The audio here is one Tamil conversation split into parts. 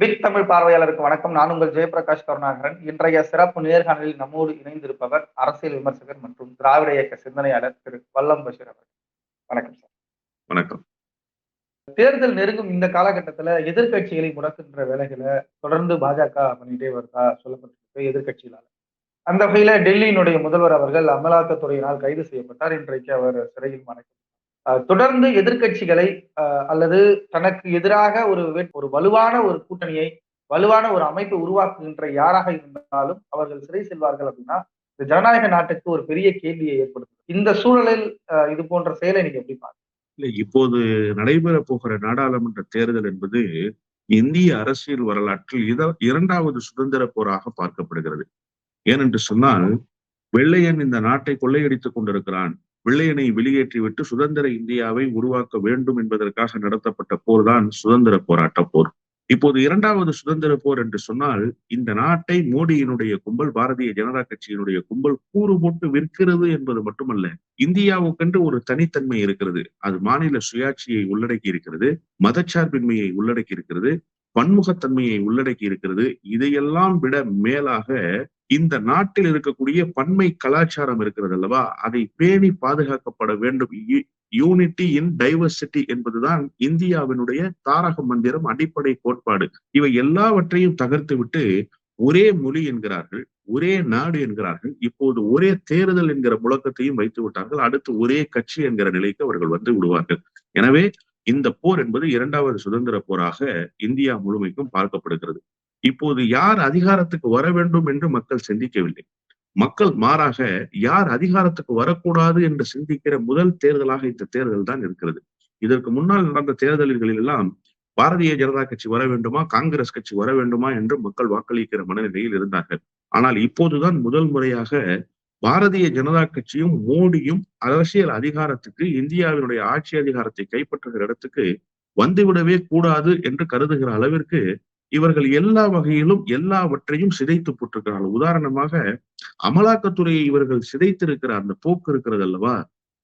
பிக் தமிழ் பார்வையாளருக்கு வணக்கம். நான் உங்கள் ஜெயபிரகாஷ் கருணாகரன். இன்றைய சிறப்பு நேர்காணலில் நம்மோடு இணைந்திருப்பவர் அரசியல் விமர்சகர் மற்றும் திராவிட இயக்க சிந்தனையாளர் திரு வல்லம் பஷீர் அவர்கள். வணக்கம் சார். வணக்கம். தேர்தல் நெருங்கும் இந்த காலகட்டத்துல எதிர்க்கட்சிகளை முடக்குகின்ற வேலைகளை தொடர்ந்து பாஜக பண்ணிட்டே வருதா சொல்லப்பட்டிருக்கு எதிர்க்கட்சிகளால. அந்த வகையில டெல்லியினுடைய முதல்வர் அவர்கள் அமலாக்கத்துறையினால் கைது செய்யப்பட்டார். இன்றைக்கு அவர் சிறையில் மறைக்கப்பட்டார். தொடர்ந்து எதிர்க்கட்சிகளை அஹ் அல்லது தனக்கு எதிராக ஒரு ஒரு வலுவான ஒரு கூட்டணியை வலுவான ஒரு அமைப்பு உருவாக்குகின்ற யாராக இருந்தாலும் அவர்கள் சிறை செல்வார்கள் அப்படின்னா இந்த ஜனநாயக நாட்டுக்கு ஒரு பெரிய கேள்வியை ஏற்படுத்தும் இந்த சூழலில் அஹ் இது போன்ற செயலை நீங்க எப்படி பாருங்க இல்ல இப்போது நடைபெற போகிற நாடாளுமன்ற தேர்தல் என்பது இந்திய அரசியல் வரலாற்றில் இத இரண்டாவது சுதந்திர போராக பார்க்கப்படுகிறது. ஏனென்று சொன்னால் வெள்ளையன் இந்த நாட்டை கொள்ளையடித்துக் கொண்டிருக்கிறான். வெள்ளையனை வெளியேற்றிவிட்டு சுதந்திர இந்தியாவை உருவாக்க வேண்டும் என்பதற்காக நடத்தப்பட்ட போர் தான் சுதந்திர போராட்ட போர். இப்போது இரண்டாவது சுதந்திர போர் என்று சொன்னால் இந்த நாட்டை மோடியினுடைய கும்பல் பாரதிய ஜனதா கட்சியினுடைய கும்பல் கூறு போட்டு விற்கிறது என்பது மட்டுமல்ல இந்தியாவுக்கென்று ஒரு தனித்தன்மை இருக்கிறது. அது மாநில சுயாட்சியை உள்ளடக்கி இருக்கிறது மதச்சார்பின்மையை உள்ளடக்கி இருக்கிறது பன்முகத்தன்மையை உள்ளடக்கி இருக்கிறது. இதையெல்லாம் விட மேலாக இந்த நாட்டில் இருக்கக்கூடிய பன்மை கலாச்சாரம் இருக்கிறது அல்லவா? அதை பேணி பாதுகாக்கப்பட வேண்டும். யூனிட்டி இன் டைவர்சிட்டி என்பதுதான் இந்தியாவினுடைய தாரக மந்திரம் அடிப்படை கோட்பாடு. இவை எல்லாவற்றையும் தகர்த்து விட்டு ஒரே மொழி என்கிறார்கள் ஒரே நாடு என்கிறார்கள் இப்போது ஒரே தேர்தல் என்கிற முழக்கத்தையும் வைத்து விட்டார்கள் அடுத்து ஒரே கட்சி என்கிற நிலைக்கு அவர்கள் வந்து விடுவார்கள். எனவே இந்த போர் என்பது இரண்டாவது சுதந்திர போராக இந்தியா முழுமைக்கும் பார்க்கப்படுகிறது. இப்போது யார் அதிகாரத்துக்கு வர வேண்டும் என்று மக்கள் சிந்திக்கவில்லை. மக்கள் மாறாக யார் அதிகாரத்துக்கு வரக்கூடாது என்று சிந்திக்கிற முதல் தேர்தலாக இந்த தேர்தல் தான் இருக்கிறது. இதற்கு முன்னால் நடந்த தேர்தல்களில் எல்லாம் பாரதிய ஜனதா கட்சி வர வேண்டுமா காங்கிரஸ் கட்சி வர வேண்டுமா என்று மக்கள் வாக்களிக்கிற மனநிலையில் இருந்தார்கள். ஆனால் இப்போதுதான் முதல் முறையாக பாரதிய ஜனதா கட்சியும் மோடியும் அரசியல் அதிகாரத்துக்கு இந்தியாவினுடைய ஆட்சி அதிகாரத்தை கைப்பற்றுகிற இடத்துக்கு வந்துவிடவே கூடாது என்று கருதுகிற அளவிற்கு இவர்கள் எல்லா வகையிலும் எல்லாவற்றையும் சிதைத்து போட்டிருக்கிறார்கள். உதாரணமாக அமலாக்கத்துறையை இவர்கள் சிதைத்திருக்கிற அந்த போக்கு இருக்கிறது அல்லவா?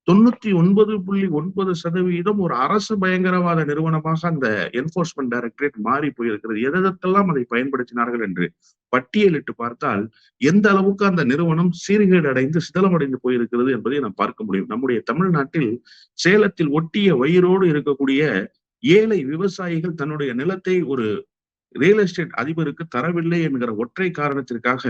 தொண்ணூத்தி ஒன்பது புள்ளி ஒன்பது சதவீதம் ஒரு அரசு பயங்கரவாத நிறுவனமாக அந்த என்போர்ஸ்மெண்ட் டைரக்டரேட் மாறி போயிருக்கிறது. எதற்கெல்லாம் அதை பயன்படுத்தினார்கள் என்று பட்டியலிட்டு பார்த்தால் எந்த அளவுக்கு அந்த நிறுவனம் சீர்கேடு அடைந்து சிதலமடைந்து போயிருக்கிறது என்பதை நாம் பார்க்க முடியும். நம்முடைய தமிழ்நாட்டில் சேலத்தில் ஒட்டிய வயிறோடு இருக்கக்கூடிய ஏழை விவசாயிகள் தன்னுடைய நிலத்தை ஒரு ரியல் எஸ்டேட் அதிபருக்கு தரவில்லை என்கிற ஒற்றை காரணத்திற்காக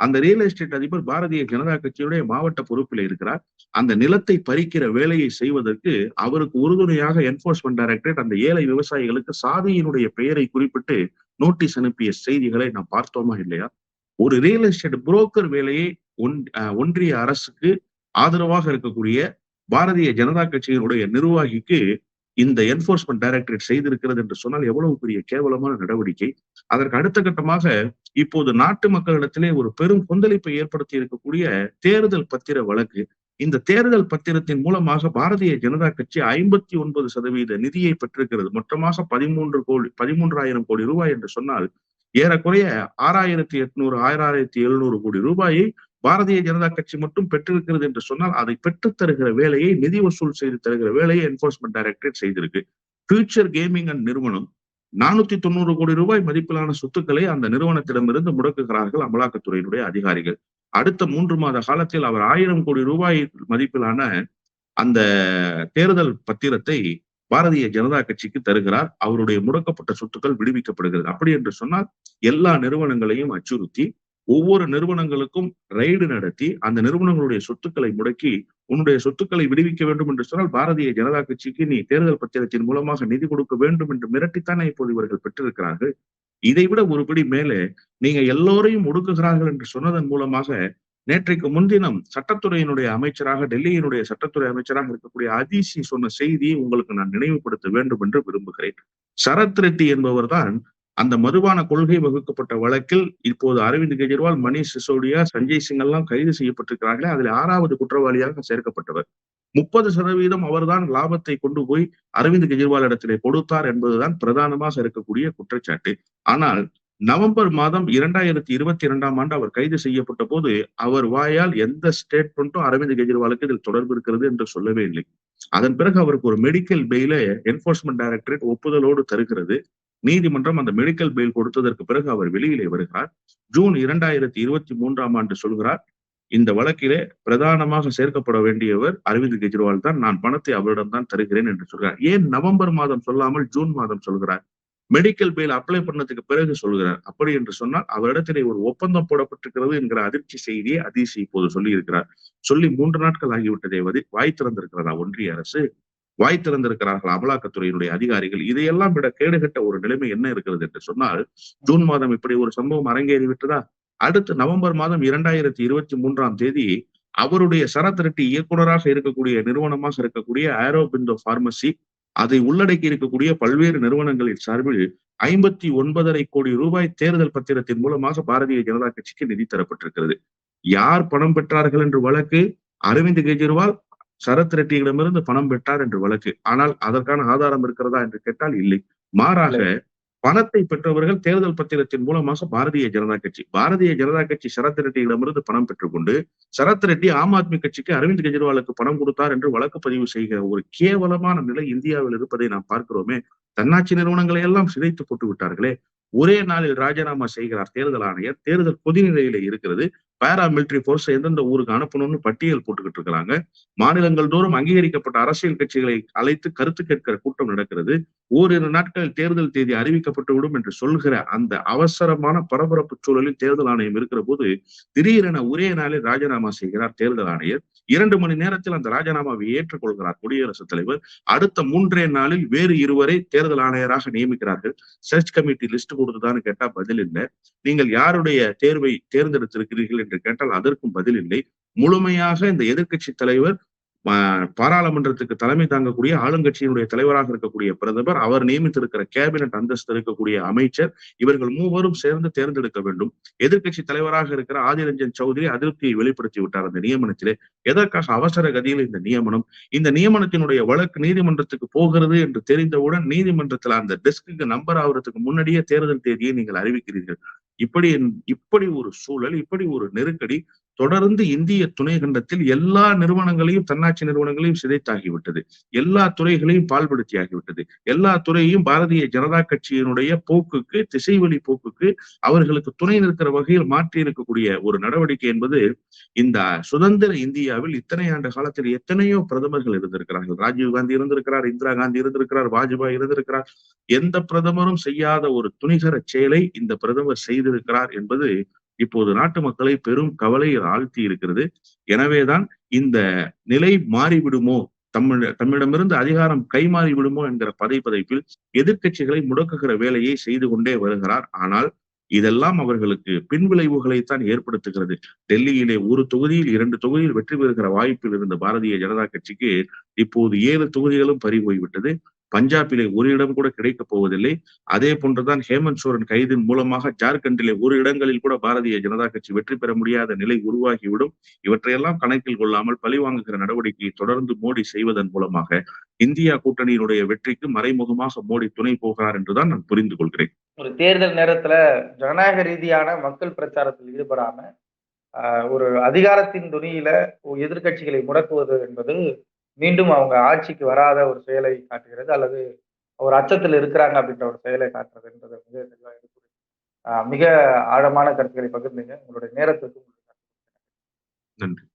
அந்த ரியல் எஸ்டேட் அதிபர் பாரதிய ஜனதா கட்சியுடைய மாவட்ட பொறுப்பில் இருக்கிறார். அந்த நிலத்தை பறிக்கிற வேலையை செய்வதற்கு அவருக்கு உறுதுணையாக என்போர்ஸ்மெண்ட் டைரக்டரேட் அந்த ஏழை விவசாயிகளுக்கு சாதியினுடைய பெயரை குறிப்பிட்டு நோட்டீஸ் அனுப்பிய செய்திகளை நாம் பார்த்தோமா இல்லையா? ஒரு ரியல் எஸ்டேட் புரோக்கர் வேலையை ஒன் ஒன்றிய அரசுக்கு ஆதரவாக இருக்கக்கூடிய பாரதிய ஜனதா கட்சியினுடைய நிர்வாகிக்கு இந்த என்போர்ஸ்மெண்ட் டைரக்டரேட் செய்திருக்கிறது என்று சொன்னால் எவ்வளவு பெரிய கேவலமான நடவடிக்கை. அதற்கு அடுத்த கட்டமாக இப்போது நாட்டு மக்களிடத்திலே ஒரு பெரும் கொந்தளிப்பை ஏற்படுத்தி இருக்கக்கூடிய தேர்தல் பத்திர வழக்கு. இந்த தேர்தல் பத்திரத்தின் மூலமாக பாரதிய ஜனதா கட்சி ஐம்பத்தி ஒன்பது சதவீத நிதியை பெற்றிருக்கிறது. மொத்தமாக பதிமூன்று கோடி பதிமூன்றாயிரம் கோடி ரூபாய் என்று சொன்னால் ஏறக்குறைய ஆறாயிரத்தி எட்நூறு ஆயிரத்தி எழுநூறு கோடி ரூபாயை பாரதிய ஜனதா கட்சி மட்டும் பெற்றிருக்கிறது என்று சொன்னால் அதை பெற்றுத் தருகிற வேலையை நிதி வசூல் செய்து தருகிற வேலையை என்போர்ஸ்மெண்ட் டைரக்டரேட் செய்திருக்கு. ஃபியூச்சர் கேமிங் அண்ட் நிறுவனம் நானூத்தி தொண்ணூறு கோடி ரூபாய் மதிப்பிலான சொத்துக்களை அந்த நிறுவனத்திடமிருந்து முடக்குகிறார்கள் அமலாக்கத்துறையினுடைய அதிகாரிகள். அடுத்த மூன்று மாத காலத்தில் அவர் ஆயிரம் கோடி ரூபாய் மதிப்பிலான அந்த தேர்தல் பத்திரத்தை பாரதிய ஜனதா கட்சிக்கு தருகிறார். அவருடைய முடக்கப்பட்ட சொத்துக்கள் விடுவிக்கப்படுகிறது. அப்படி என்று சொன்னால் எல்லா நிறுவனங்களையும் அச்சுறுத்தி ஒவ்வொரு நிறுவனங்களுக்கும் ரைடு நடத்தி அந்த நிறுவனங்களுடைய சொத்துக்களை முடக்கி உன்னுடைய சொத்துக்களை விடுவிக்க வேண்டும் என்று சொன்னால் பாரதிய ஜனதா கட்சிக்கு நீ தேர்தல் பத்திரத்தின் மூலமாக நிதி கொடுக்க வேண்டும் என்று மிரட்டித்தானே இப்போது இவர்கள் பெற்றிருக்கிறார்கள். இதைவிட ஒருபடி மேலே நீங்க எல்லோரையும் ஒடுக்குகிறார்கள் என்று சொன்னதன் மூலமாக நேற்றைக்கு முன்தினம் சட்டத்துறையினுடைய அமைச்சராக டெல்லியினுடைய சட்டத்துறை அமைச்சராக இருக்கக்கூடிய அதிசி சொன்ன செய்தியை உங்களுக்கு நான் நினைவுபடுத்த வேண்டும் என்று விரும்புகிறேன். சரத் ரெட்டி என்பவர் தான் அந்த மதுபான கொள்கை வகுக்கப்பட்ட வழக்கில் இப்போது அரவிந்த் கெஜ்ரிவால் மணிஷ் சிசோடியா சஞ்சய் சிங் எல்லாம் கைது செய்யப்பட்டிருக்கிறார்களே அதில் ஆறாவது குற்றவாளியாக சேர்க்கப்பட்டவர். முப்பது சதவீதம் அவர்தான் லாபத்தை கொண்டு போய் அரவிந்த் கெஜ்ரிவால் இடத்திலே கொடுத்தார் என்பதுதான் பிரதானமாக இருக்கக்கூடிய குற்றச்சாட்டு. ஆனால் நவம்பர் மாதம் இரண்டாயிரத்தி இருபத்தி இரண்டாம் ஆண்டு அவர் கைது செய்யப்பட்ட போது அவர் வாயால் எந்த ஸ்டேட்மெண்ட்டும் அரவிந்த் கெஜ்ரிவாலுக்கு இதில் தொடர்பு இருக்கிறது என்று சொல்லவே இல்லை. அதன் பிறகு அவருக்கு ஒரு மெடிக்கல் பெயில என்போர்ஸ்மெண்ட் டைரக்டரேட் ஒப்புதலோடு தருகிறது. நீதிமன்றம் அந்த மெடிக்கல் பெயில் கொடுத்ததற்கு பிறகு அவர் வெளியிலே வருகிறார். ஜூன் இரண்டாயிரத்தி இருபத்தி மூன்றாம் ஆண்டு சொல்கிறார் இந்த வழக்கிலே பிரதானமாக சேர்க்கப்பட வேண்டியவர் அரவிந்த் கெஜ்ரிவால் தான் நான் பணத்தை அவரிடம் தான் தருகிறேன் என்று சொல்கிறார். ஏன் நவம்பர் மாதம் சொல்லாமல் ஜூன் மாதம் சொல்கிறார்? மெடிக்கல் பெயில் அப்ளை பண்ணதுக்கு பிறகு சொல்கிறார். அப்படி என்று சொன்னால் அவரிடத்திலே ஒரு ஒப்பந்தம் போடப்பட்டிருக்கிறது என்கிற அதிர்ச்சி செய்தியை அதிர்ச்சி இப்போது சொல்லி இருக்கிறார் சொல்லி மூன்று நாட்கள் ஆகிவிட்டதை வாய் திறந்திருக்கிறதா ஒன்றிய அரசு? வாய் திறந்திருக்கிறார்கள் அமலாக்கத்துறையினுடைய அதிகாரிகள். இதையெல்லாம் விட கேடுகட்ட ஒரு நிலைமை என்ன இருக்கிறது என்று சொன்னால் ஜூன் மாதம் இப்படி ஒரு சம்பவம் அரங்கேறி விட்டதா? அடுத்து நவம்பர் மாதம் இரண்டாயிரத்தி இருபத்தி மூன்றாம் தேதி அவருடைய சரத்திரட்டி இயக்குனராக இருக்கக்கூடிய நிறுவனமாக இருக்கக்கூடிய ஆரோபிந்தோ பார்மசி அதை உள்ளடக்கி இருக்கக்கூடிய பல்வேறு நிறுவனங்களின் சார்பில் ஐம்பத்தி ஒன்பதரை கோடி ரூபாய் தேர்தல் பத்திரத்தின் மூலமாக பாரதிய ஜனதா கட்சிக்கு நிதி தரப்பட்டிருக்கிறது. யார் பணம் பெற்றார்கள் என்று வழக்கு? அரவிந்த் கெஜ்ரிவால் சரத் ரெட்டியிடமிருந்து பணம் பெற்றார் என்று வழக்கு. ஆனால் அதற்கான ஆதாரம் இருக்கிறதா என்று கேட்டால் இல்லை. மாறாக பணத்தை பெற்றவர்கள் தேர்தல் பத்திரத்தின் மூலமாக பாரதிய ஜனதா கட்சி பாரதிய ஜனதா கட்சி சரத் ரெட்டியிடமிருந்து பணம் பெற்றுக்கொண்டு சரத் ரெட்டி ஆம் ஆத்மி கட்சிக்கு அரவிந்த் கெஜ்ரிவாலுக்கு பணம் கொடுத்தார் என்று வழக்கு பதிவு செய்கிற ஒரு கேவலமான நிலை இந்தியாவில் இருப்பதை நாம் பார்க்கிறோமே. தன்னாட்சி நிறுவனங்களை எல்லாம் சிதைத்து போட்டு விட்டார்களே ஒரே நாளில் ராஜினாமா செய்கிறார் தேர்தல் ஆணையர். தேர்தல் கொதிநிலையில இருக்கிறது. பாரா மிலிட்டரி போர்ஸ் எந்தெந்த ஊருக்கு அனுப்பணும்னு பட்டியல் போட்டுக்கிட்டு இருக்கிறாங்க மாநிலங்கள் தோறும் அங்கீகரிக்கப்பட்ட அரசியல் கட்சிகளை அழைத்து கருத்து கேட்கிற கூட்டம் நடக்கிறது. ஓரிரு நாட்களில் தேர்தல் தேதி அறிவிக்கப்பட்டு விடும் என்று சொல்கிற அந்த அவசரமான பரபரப்பு சூழலில் தேர்தல் ஆணையம் இருக்கிற போது திடீரென ஒரே நாளில் ராஜினாமா செய்கிறார் தேர்தல் ஆணையர். இரண்டு மணி நேரத்தில் அந்த ராஜினாமாவை ஏற்றுக்கொள்கிறார் குடியரசுத் தலைவர். அடுத்த மூன்றே நாளில் வேறு இருவரை தேர்தல் ஆணையராக நியமிக்கிறார்கள். சர்ச் கமிட்டி லிஸ்ட் கொடுத்துதான்னு கேட்டா பதில் இல்லை. நீங்கள் யாருடைய தேர்வை தேர்ந்தெடுத்திருக்கிறீர்கள் என்று கேட்டால் அதற்கும் பதில் இல்லை. முழுமையாக இந்த எதிர்க்கட்சி தலைவர் பாராளுமன்றத்துக்கு தலைமை தாங்கக்கூடிய ஆளுங்கட்சியினுடைய தலைவராக இருக்கக்கூடிய பிரதமர் அவர் நியமித்திருக்கிற கேபினட் அந்தஸ்து இருக்கக்கூடிய அமைச்சர் இவர்கள் மூவரும் சேர்ந்து தேர்ந்தெடுக்க வேண்டும். எதிர்க்கட்சி தலைவராக இருக்கிற ஆதிரஞ்சன் சௌத்ரி அதிருப்தியை வெளிப்படுத்தி விட்டார் அந்த நியமனத்திலே. எதற்காக அவசர கதியில் இந்த நியமனம்? இந்த நியமனத்தினுடைய வழக்கு நீதிமன்றத்துக்கு போகிறது என்று தெரிந்தவுடன் நீதிமன்றத்தில் அந்த டெஸ்க்கு நம்பர் ஆகுறதுக்கு முன்னாடியே தேர்தல் தேதியை நீங்கள் அறிவிக்கிறீர்கள். இப்படி இப்படி ஒரு சூழல் இப்படி ஒரு நெருக்கடி தொடர்ந்து இந்திய துணை கண்டத்தில் எல்லா நிறுவனங்களையும் தன்னாட்சி நிறுவனங்களையும் சிதைத்தாகிவிட்டது. எல்லா துறைகளையும் பால்படுத்தி ஆகிவிட்டது எல்லா துறையையும் பாரதிய ஜனதா கட்சியினுடைய போக்குக்கு திசைவழி போக்குக்கு அவர்களுக்கு துணை நிற்கிற வகையில் மாற்றி இருக்கக்கூடிய ஒரு நடவடிக்கை என்பது இந்த சுதந்திர இந்தியாவில் இத்தனை ஆண்டு காலத்தில் எத்தனையோ பிரதமர்கள் இருந்திருக்கிறார்கள். ராஜீவ் காந்தி இருந்திருக்கிறார் இந்திரா காந்தி இருந்திருக்கிறார் வாஜ்பாய் இருந்திருக்கிறார். எந்த பிரதமரும் செய்யாத ஒரு துணிகர செயலை இந்த பிரதமர் செய்திருக்கிறார் என்பது இப்போது நாட்டு மக்களை பெரும் கவலையில் ஆழ்த்தி இருக்கிறது. எனவேதான் இந்த நிலை மாறிவிடுமோ? தமிழ் தம்மிடமிருந்து அதிகாரம் கைமாறி விடுமோ என்கிற பதைப்பதைப்பில் எதிர்கட்சிகளை முடக்குகிற வேலையை செய்து கொண்டே வருகிறார். ஆனால் இதெல்லாம் அவர்களுக்கு பின்விளைவுகளைத்தான் ஏற்படுத்துகிறது. டெல்லியிலே ஒரு தொகுதியில் இரண்டு தொகுதியில் வெற்றி பெறுகிற வாய்ப்பில் இருந்த பாரதிய ஜனதா கட்சிக்கு இப்போது ஏழு தொகுதிகளும் பறி போய்விட்டது பஞ்சாபிலே ஒரு இடம் கூட கிடைக்கப் போவதில்லை. அதே போன்றுதான் ஹேமந்த் சோரன் கைதின் மூலமாக ஜார்க்கண்டிலே ஒரு இடங்களில் கூட பாரதிய ஜனதா கட்சி வெற்றி பெற முடியாத நிலை உருவாகிவிடும். இவற்றையெல்லாம் கணக்கில் கொள்ளாமல் பழிவாங்குகிற நடவடிக்கையை தொடர்ந்து மோடி செய்வதன் மூலமாக இந்தியா கூட்டணியினுடைய வெற்றிக்கு மறைமுகமாக மோடி துணை போகிறார் என்றுதான் நான் புரிந்து கொள்கிறேன். ஒரு தேர்தல் நேரத்துல ஜனநாயக ரீதியான மக்கள் பிரச்சாரத்தில் ஈடுபடாம ஒரு அதிகாரத்தின் துணியில எதிர்கட்சிகளை முடக்குவது என்பது மீண்டும் அவங்க ஆட்சிக்கு வராத ஒரு செயலை காட்டுகிறது அல்லது ஒரு அச்சத்தில் இருக்கிறாங்க அப்படின்ற ஒரு செயலை காட்டுறதுன்றது மிக தெளிவாக இருக்கு மிக ஆழமான கருத்துக்களை பகிர்ந்தீங்க. உங்களுடைய நேரத்துக்கு நன்றி.